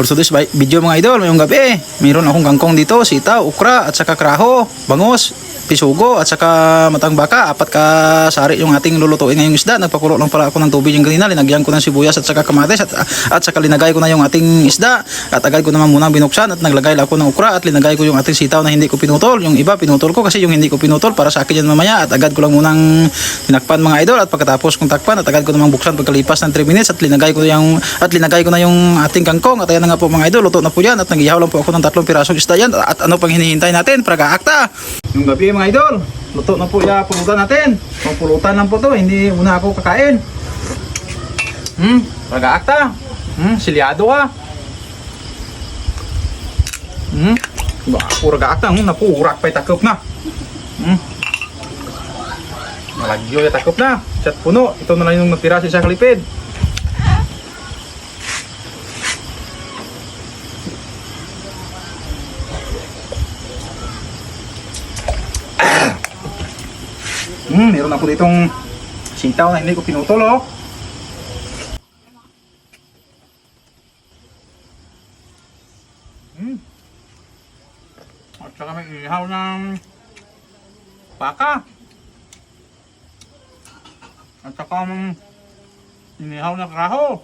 For today's video mga idol, ngayong gabi, mayroon akong kangkong dito, sitaw, ukra, at saka kraho, bangos, pisugo, at saka matang baka. Apat ka sari yung ating lulutuin ngayong isda. Nagpakulo lang pala ako ng tubig yung kanina. Linagyan ko ng sibuyas at saka kamatis at, at saka linagay ko na yung ating isda. At agad ko naman munang binuksan at naglagay lang ako ng ukra at linagay ko yung ating sitaw na hindi ko pinutol. Yung iba pinutol ko kasi yung hindi ko pinutol para sa akin yan mamaya. At agad ko lang munang tinakpan mga idol at pagkatapos kong takpan at agad ko namang buksan pagkalipas ng 3 minutes at linagay ko yung at linagay ko na yung ating kangkong at ayan na nga po mga idol luto na po yan at nagihaw lang po ako ng tatlong pirasong isda yan at ano pang hinihintay natin para gaakta yung gabi mga idol luto na po yung pulutan natin pang pulutan lang po to hindi muna ako kakain hmm para gaakta hmm silyado ka hmm ba pura gaakta hmm napurak pa itakop na hmm Malagyo yung takop na. Chat puno. Ito na lang yung natira sa isang kalipid. Hmm, meron ako ditong sitaw na hindi ko pinutol oh. Hmm. At saka may ihaw ng baka. At saka um, inihaw na kraho.